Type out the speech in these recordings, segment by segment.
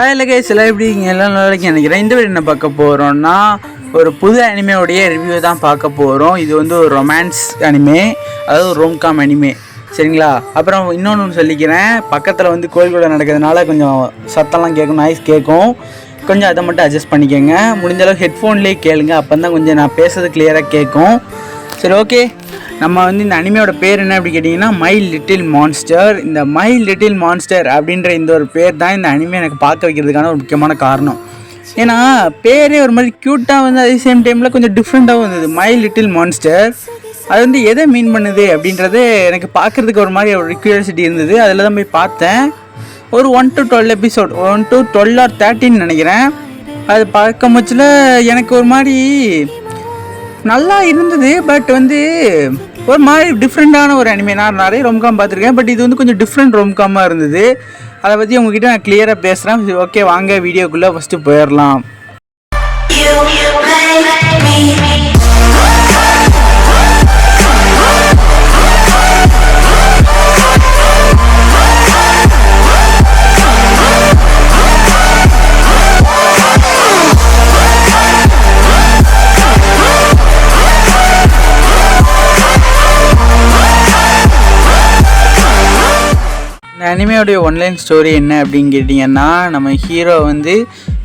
Hi லகேஸ் எல்லாம் எப்படி இருக்கீங்க எல்லாம் நல்லா இருக்கீங்க நினைக்கிறேன் இந்த வீடியோ என்ன பார்க்க போகிறோம்னா ஒரு புது அனிமையோடைய ரிவ்யூ தான் பார்க்க போகிறோம் இது வந்து ஒரு ரொமான்ஸ் அனிமே அதாவது ஒரு ரோம்காம் அனிமே சரிங்களா? அப்புறம் இன்னொன்று ஒன்று சொல்லிக்கிறேன். பக்கத்தில் வந்து கோயில் கூட நடக்கிறதுனால கொஞ்சம் சத்தம்லாம் கேட்கும் நாய்ஸ் கேட்கும். கொஞ்சம் அதை மட்டும் அட்ஜஸ்ட் பண்ணிக்கோங்க. முடிஞ்ச ஹெட்ஃபோன்லேயே கேளுங்க. அப்போ தான் கொஞ்சம் நான் பேசுறது கிளியராக கேட்கும். சரி ஓகே நம்ம வந்து இந்த அனிமையோட பேர் என்ன அப்படி கேட்டிங்கன்னா மை லிட்டில் மான்ஸ்டர் இந்த மை லிட்டில் மான்ஸ்டர் அப்படின்ற இந்த ஒரு பேர் தான் இந்த அனிமே எனக்கு பார்க்க வைக்கிறதுக்கான ஒரு முக்கியமான காரணம். ஏன்னா பேரே ஒரு மாதிரி க்யூட்டாக வந்து அதே சேம் டைமில் கொஞ்சம் டிஃப்ரெண்ட்டாகவும் இருந்தது மை லிட்டில் மான்ஸ்டர் அது வந்து எதை மீன் பண்ணுது அப்படின்றது எனக்கு பார்க்குறதுக்கு ஒரு மாதிரி ஒரு க்யூரியாசிட்டி இருந்தது. அதில் தான் போய் பார்த்தேன். ஒரு one two twelve episode one two twelve or தேர்ட்டின்னு நினைக்கிறேன். அது பார்க்க முச்சில் எனக்கு ஒரு மாதிரி நல்லா இருந்தது பட் வந்து ஒரு மாதிரி டிஃப்ரெண்ட்டான ஒரு அனிமே நான் நிறைய ரொம்காம் பார்த்துருக்கேன் பட் இது வந்து கொஞ்சம் டிஃப்ரெண்ட் ரொம்காமாக இருந்தது. அதை பற்றி உங்ககிட்ட நான் கிளியராக பேசுகிறேன் ஓகே வாங்க வீடியோக்குள்ளே ஃபஸ்ட்டு போயிடலாம். அனிமையோடைய ஒன்லைன் ஸ்டோரி என்ன அப்படின்னு கேட்டிங்கன்னா நம்ம ஹீரோ வந்து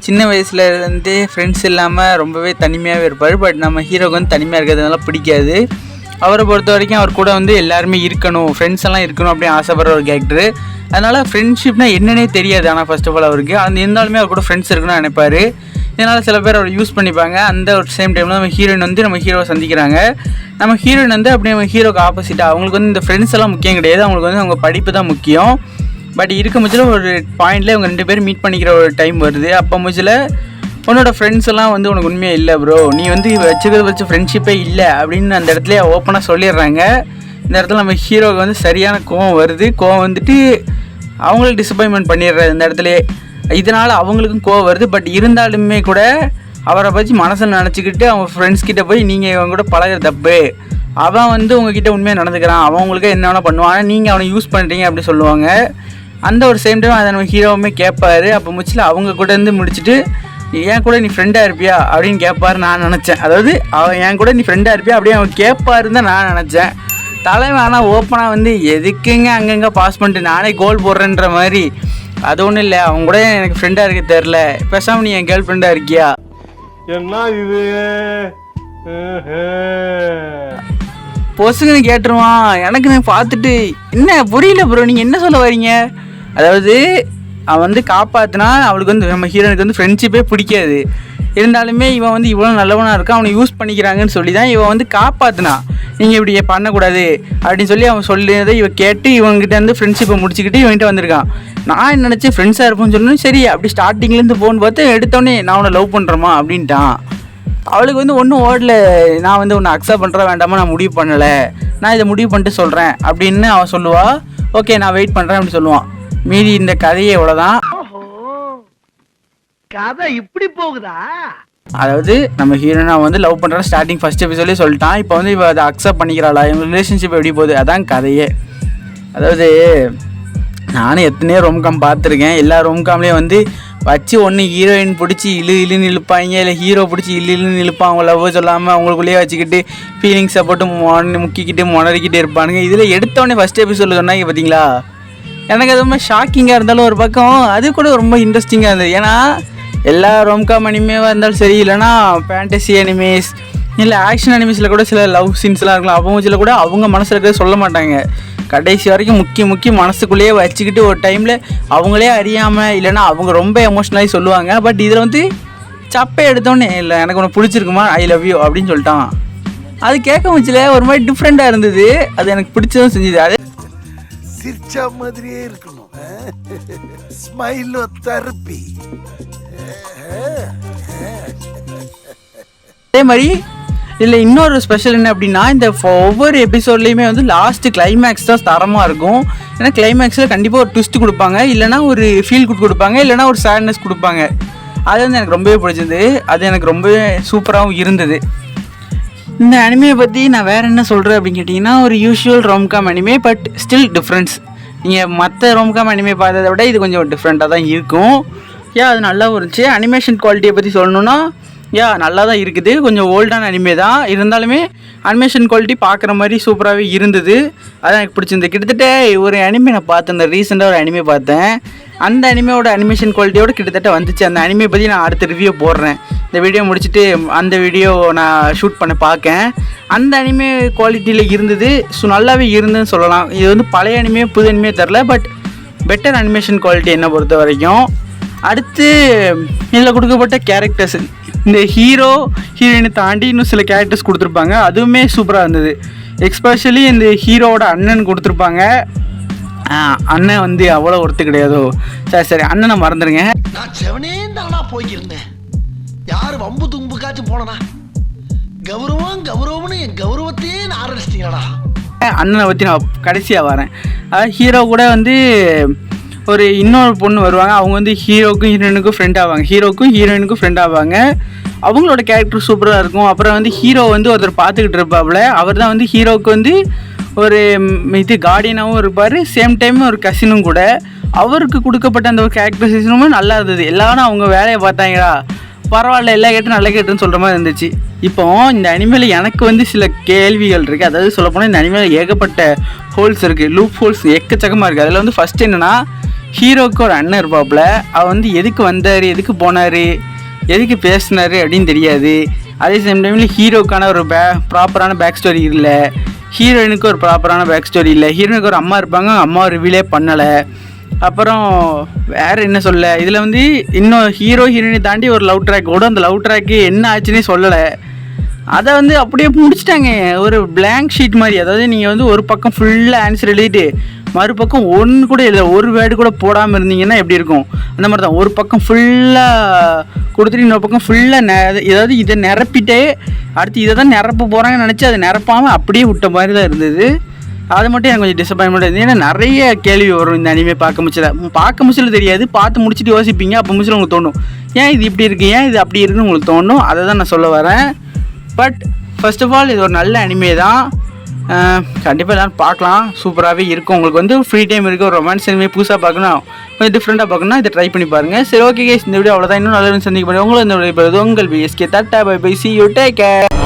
சின்ன வயசுலேருந்தே ஃப்ரெண்ட்ஸ் இல்லாமல் ரொம்பவே தனிமையாகவே இருப்பார். பட் நம்ம ஹீரோக்கு வந்து தனிமையாக இருக்கிறதுனால பிடிக்காது. அவரை பொறுத்த வரைக்கும் அவர் கூட வந்து எல்லாருமே இருக்கணும். ஃப்ரெண்ட்ஸ் எல்லாம் இருக்கணும் அப்படின்னு ஆசைப்படுற ஒரு கேரக்டர் அதனால் ஃப்ரெண்ட்ஷிப்னா என்னன்னே தெரியாது. ஆனால் ஃபர்ஸ்ட் ஆஃப் ஆல் அவருக்கு. அந்த இருந்தாலுமே அவர் கூட ஃப்ரெண்ட்ஸ் இருக்கணும்னு நினைப்பார். இதனால் சில பேர் அவர் யூஸ் பண்ணிப்பாங்க. அந்த ஒரு சேம் டைமில் நம்ம ஹீரோயின் வந்து நம்ம ஹீரோவை சந்திக்கிறாங்க. நம்ம ஹீரோயின் வந்து அப்படியே நம்ம ஹீரோக்கு ஆப்போசிட்டாக அவங்களுக்கு வந்து இந்த ஃப்ரெண்ட்ஸ் எல்லாம் முக்கியம் கிடையாது. அவங்களுக்கு வந்து அவங்க படிப்பு தான் முக்கியம். பட் இருக்க முச்சில் ஒரு பாயிண்டில் இவங்க ரெண்டு பேரும் மீட் பண்ணிக்கிற ஒரு டைம் வருது. அப்போ முச்சில் உன்னோட ஃப்ரெண்ட்ஸ் எல்லாம் வந்து உனக்கு உண்மையாக இல்லை ப்ரோ நீ வந்து வச்சுக்கிறது வச்சு ஃப்ரெண்ட்ஷிப்பே இல்லை அப்படின்னு அந்த இடத்துல ஓப்பனாக சொல்லிடுறாங்க. இந்த இடத்துல நம்ம ஹீரோவுக்கு வந்து சரியான கோவம் வருது. கோவம் வந்துட்டு அவங்களும் டிசப்பாயின்மெண்ட் பண்ணிடுறாரு இந்த இடத்துலையே. இதனால் அவங்களுக்கும் கோவம் வருது. பட் இருந்தாலுமே கூட அவரை பற்றி மனசை நினச்சிக்கிட்டு அவங்க ஃப்ரெண்ட்ஸ் கிட்டே போய் நீங்கள் இவங்க கூட பழகுற தப்பு. அவன் வந்து உங்ககிட்ட உண்மையாக நடந்துக்கிறான். அவன் உங்களுக்கு என்ன வேணால் பண்ணுவான். ஆனால் நீங்கள் அவனை யூஸ் பண்ணுறீங்க அப்படி சொல்லுவாங்க. அந்த ஒரு சேம் டைம் அதை நம்ம ஹீரோவுமே கேட்பாரு அப்போ முச்சில் அவங்க கூட இருந்து முடிச்சுட்டு என் கூட நீ ஃப்ரெண்டாக இருப்பியா? அப்படின்னு கேட்பாரு நான் நினச்சேன். அதாவது அவன் என் கூட நீ ஃப்ரெண்டாக இருப்பியா அப்படியே அவன் கேட்பாருன்னு தான் நான் நினச்சேன். தலைவன் ஆனால் ஓப்பனாக வந்து எதுக்குங்க அங்கங்கே பாஸ் பண்ணிட்டு நானே கோல் போடுறேன்ற மாதிரி அது ஒன்றும் இல்லை அவங்க கூட எனக்கு ஃப்ரெண்டாக இருக்க தெரில பேசாமல் நீ என் கேர்ள் ஃப்ரெண்டாக இருக்கியா? என்ன இது? பொசுக்குன்னு கேட்டுருவான். எனக்கு நான் பார்த்துட்டு என்ன புரியல ப்ரோ நீங்கள் என்ன சொல்ல வரீங்க அதாவது அவன் வந்து காப்பாற்றினா அவளுக்கு வந்து நம்ம ஹீரோனுக்கு வந்து ஃப்ரெண்ட்ஷிப்பே பிடிக்காது. இருந்தாலுமே இவன் வந்து இவ்வளோ நல்லவனாக இருக்கான் அவனை யூஸ் பண்ணிக்கிறாங்கன்னு சொல்லி தான் இவன் வந்து காப்பாற்றினா நீங்கள் இப்படி பண்ணக்கூடாது அப்படின்னு சொல்லி அவன் சொல்லியதை இவன் கேட்டு இவங்ககிட்ட வந்து ஃப்ரெண்ட்ஷிப்பை முடிச்சுக்கிட்டு இவன்கிட்ட வந்திருக்கான். நான் நினச்சி ஃப்ரெண்ட்ஸாக இருப்போம்னு சொல்லணும் சரி அப்படி ஸ்டார்டிங்லேருந்து போன்னு பார்த்து எடுத்தோடனே நான் உன்னை லவ் பண்ணுறேமா அப்படின்ட்டான். அவளுக்கு வந்து ஒன்றும் ஓடல. நான் வந்து உன்னை அக்செப்ட் பண்ணுற வேண்டாமா நான் முடிவு பண்ணலை. நான் இதை முடிவு பண்ணிட்டு சொல்கிறேன் அப்படின்னு அவன் சொல்லுவா. ஓகே நான் வெயிட் பண்ணுறேன் அப்படின்னு சொல்லுவான். மீதி இந்த கதையே இவ்வளோதான் கதை இப்படி போகுதா? அதாவது நம்ம ஹீரோனா வந்து லவ் பண்ணுற ஸ்டார்டிங் ஃபர்ஸ்ட் எபிசோட்லேயே சொல்லிட்டான். இப்போ வந்து இவ அதை அக்செப்ட் பண்ணிக்கிறாளா? இவங்க ரிலேஷன்ஷிப் எப்படி போகுது? அதான் கதையே. அதாவது நானும் எத்தனையோ ரோம்காம் பார்த்துருக்கேன். எல்லா ரோம்காம்லேயும் வந்து வச்சு ஒன்று ஹீரோயின் பிடிச்சி இழு இழுன்னு இழுப்பாங்க. இல்லை ஹீரோ பிடிச்சி இழு இழுன்னு இழுப்பான். அவங்க லவ் சொல்லாமல் அவங்களுக்குள்ளேயே வச்சுக்கிட்டு ஃபீலிங்ஸை போட்டு மொன முக்கிக்கிட்டு முணறிக்கிட்டு இருப்பானுங்க. இதில் எடுத்தோடனே ஃபஸ்ட் எபிசோடில் சொன்னாங்க பார்த்தீங்களா எனக்கு அது ரொம்ப ஷாக்கிங்காக இருந்தாலும் ஒரு பக்கம் அது கூட ரொம்ப இன்ட்ரெஸ்டிங்காக இருந்தது. ஏன்னா எல்லா ரொம்காம் அனிமேவாக இருந்தாலும் சரி இல்லைனா ஃபேண்டசி அனிமேஸ் இல்லை ஆக்ஷன் அனிமேஸில் கூட சில லவ் சீன்ஸ்லாம் இருக்கலாம். அவங்க கூட அவங்க மனசில் இருக்கிறத சொல்ல மாட்டாங்க. கடைசி வரைக்கும் முக்கிய முக்கிய மனசுக்குள்ளேயே வச்சுக்கிட்டு ஒரு டைமில் அவங்களே அறியாமல் இல்லைன்னா அவங்க ரொம்ப எமோஷ்னலாகி சொல்லுவாங்க. பட் இதில் வந்து சப்பை எடுத்தோன்னே இல்லை எனக்கு ஒன்று பிடிச்சிருக்குமா? ஐ லவ் யூ அப்படின்னு சொல்லிட்டான். அது கேட்க முச்சில ஒரு மாதிரி டிஃப்ரெண்ட்டாக இருந்தது. அது எனக்கு பிடிச்சதும் செஞ்சுது. அது சிரிச்சா மாதிரியே இருக்கணும். ஸ்மைலோ தெரப்பி. அதே மாதிரி இதில் இன்னொரு ஸ்பெஷல் என்ன அப்படின்னா இந்த ஒவ்வொரு எபிசோட்லேயுமே வந்து லாஸ்ட்டு கிளைமேக்ஸ் தான் தரமாக இருக்கும். ஏன்னா கிளைமேக்ஸில் கண்டிப்பாக ஒரு ட்விஸ்ட் கொடுப்பாங்க. இல்லைனா ஒரு ஃபீல் குட் கொடுப்பாங்க. இல்லைனா ஒரு சேட்னஸ் கொடுப்பாங்க. அது வந்து எனக்கு ரொம்பவே பிடிச்சது அது எனக்கு ரொம்பவே சூப்பராகவும் இருந்தது. இந்த அனிமையை பற்றி நான் வேறு என்ன சொல்கிறேன் அப்படின்னு கேட்டிங்கன்னா ஒரு usual romcom anime but still difference நீங்கள் மற்ற ரோம்காம் அனிமே பார்த்ததை விட இது கொஞ்சம் டிஃப்ரெண்ட்டாக தான் இருக்கும். யா அது நல்லா இருந்துச்சு. அனிமேஷன் குவாலிட்டியை பற்றி சொல்லணுன்னா யா நல்லா தான் இருக்குது. கொஞ்சம் ஓல்டான அனிமே தான். இருந்தாலுமே அனிமேஷன் குவாலிட்டி பார்க்குற மாதிரி சூப்பராகவே இருந்தது. அதான் எனக்கு பிடிச்சிருந்தது. கிட்டத்தட்ட ஒரு அனிமே நான் பார்த்தேன். இந்த ரீசெண்டாக ஒரு அனிமே பார்த்தேன். அந்த அனிமையோட அனிமேஷன் குவாலிட்டியோட கிட்டத்தட்ட வந்துச்சு. அந்த அனிமே பற்றி நான் அடுத்த ரிவ்யூ போடுறேன். இந்த வீடியோ முடிச்சுட்டு அந்த வீடியோ நான் ஷூட் பண்ண பார்க்கேன். அந்த அனிமே குவாலிட்டியில் இருந்தது. ஸோ நல்லாவே இருந்ததுன்னு சொல்லலாம். இது வந்து பழைய அனிமே புது அனிமே தெரில பட் பெட்டர் அனிமேஷன் குவாலிட்டி என்னை பொறுத்த வரைக்கும் அடுத்து இதில் கொடுக்கப்பட்ட கேரக்டர்ஸ் இந்த ஹீரோ ஹீரோயினை தாண்டி இன்னும் சில கேரக்டர்ஸ் கொடுத்துருப்பாங்க. அதுவுமே சூப்பராக இருந்தது. எக்ஸ்பெஷலி இந்த ஹீரோவோட அண்ணன் கொடுத்துருப்பாங்க. அண்ணன் வந்து அவ்வளோ ஒருத்து கிடையாதோ. சரி சரி அண்ணனை மறந்துடுங்க நான் செவனே தானா போய்க்கிருந்தேன். யாரு வம்பு தும்புக்காச்சும் போனனா? கௌரவம் கௌரவம்னு என் கௌரவத்தையே நான் ஆரம்பிச்சிட்டீங்களா அண்ணனை பற்றி நான் கடைசியாக வரேன். அதாவது ஹீரோ கூட வந்து ஒரு இன்னொரு பொண்ணு வருவாங்க. அவங்க வந்து ஹீரோக்கும் ஹீரோயினுக்கும் ஃப்ரெண்ட் ஆவாங்க. ஹீரோக்கும் ஹீரோயினுக்கும் ஃப்ரெண்ட் ஆவாங்க. அவங்களோட கேரக்டர் சூப்பராக இருக்கும். அப்புறம் வந்து ஹீரோ வந்து ஒருத்தர் பார்த்துக்கிட்டு இருப்பாப்புல. அவர் தான் வந்து ஹீரோவுக்கு வந்து ஒரு இது கார்டியனாகவும் இருப்பார். சேம் டைம் ஒரு கசினும் கூட. அவருக்கு கொடுக்கப்பட்ட அந்த ஒரு கேரக்டரைசேஷனுமே நல்லா இருந்தது. எல்லாரும் அவங்க வேலையை பார்த்தாங்களா பரவாயில்ல எல்லா கேட்டும் நல்ல கேட்டுன்னு சொல்கிற மாதிரி இருந்துச்சு. இப்போ இந்த அனிமேல எனக்கு வந்து சில கேள்விகள் இருக்குது அதாவது சொல்லப்போனால் இந்த அனிமேல ஏகப்பட்ட ஹோல்ஸ் இருக்குது லூப் ஹோல்ஸ் எக்கச்சக்கமாக இருக்குது அதில் வந்து ஃபஸ்ட் என்னென்னா ஹீரோக்கு ஒரு அண்ணன் இருப்பாப்புல அவர் வந்து எதுக்கு வந்தார் எதுக்கு போனார் எதுக்கு பேசினார் அப்படின்னு தெரியாது. அதே சேம் டைமில் ஹீரோக்கான ஒரு பே ப்ராப்பரான பேக் ஸ்டோரி இல்லை. ஹீரோயினுக்கு ஒரு ப்ராப்பரான பேக் ஸ்டோரி இல்லை. ஹீரோயினுக்கு ஒரு அம்மா இருப்பாங்க அம்மா ரிவீலே பண்ணலை. அப்புறம் வேறு என்ன சொல்ல இதில் வந்து இன்னும் ஹீரோ ஹீரோயினை தாண்டி ஒரு லவ் ட்ராக் கூட அந்த லவ் ட்ராக்கு என்ன ஆச்சுன்னே சொல்லலை. அதை வந்து அப்படியே முடிச்சிட்டாங்க. ஒரு பிளாங்க் ஷீட் மாதிரி. அதாவது நீங்கள் வந்து ஒரு பக்கம் ஃபுல்லாக ஆன்சர் எழுதிட்டு மறுபக்கம் ஒன்று கூட இல்லை ஒரு வேர்டு கூட போடாமல் இருந்தீங்கன்னா எப்படி இருக்கும்? அந்த மாதிரி தான். ஒரு பக்கம் ஃபுல்லாக கொடுத்துட்டு இன்னொரு பக்கம் ஃபுல்லாக நெ ஏதாவது இதை நிரப்பிட்டே அடுத்து இதை தான் நிரப்ப போகிறாங்கன்னு நினச்சி அதை நிரப்பாமல் அப்படியே விட்ட மாதிரி தான் இருந்தது. அது மட்டும் எனக்கு கொஞ்சம் டிசப்பாயின்மெண்ட் இருந்தது. ஏன்னா நிறைய கேள்வி வரும் இந்த அனிமே பார்க்க முடிச்சல பார்க்க முடிச்சல தெரியாது. பார்த்து முடிச்சுட்டு யோசிப்பீங்க. அப்போ முடிச்சல உங்களுக்கு தோணும் ஏன் இது இப்படி இருக்குது ஏன் இது அப்படி இருக்குன்னு உங்களுக்கு தோணும்? அதை தான் நான் சொல்ல வரேன். பட் ஃபர்ஸ்ட் ஆஃப் ஆல் இது ஒரு நல்ல அனிமே தான். கண்டிப்பாக எல்லோரும் பார்க்கலாம். சூப்பராகவே இருக்கும். உங்களுக்கு வந்து ஃப்ரீ டைம் இருக்குது ஒரு ரொமான்ஸ் இனிமேல் புதுசாக பார்க்கணும் கொஞ்சம் டிஃப்ரெண்ட்டாக பார்க்கணும்னா இதை ட்ரை பண்ணி பாருங்கள் சரி ஓகே கேஸ் இந்த வீடியோ அவ்வளோதான் இன்னும் நல்ல சந்திக்க முடியும் உங்களை இந்த வீடியோ உங்கள் PSK Tata bye bye see you take care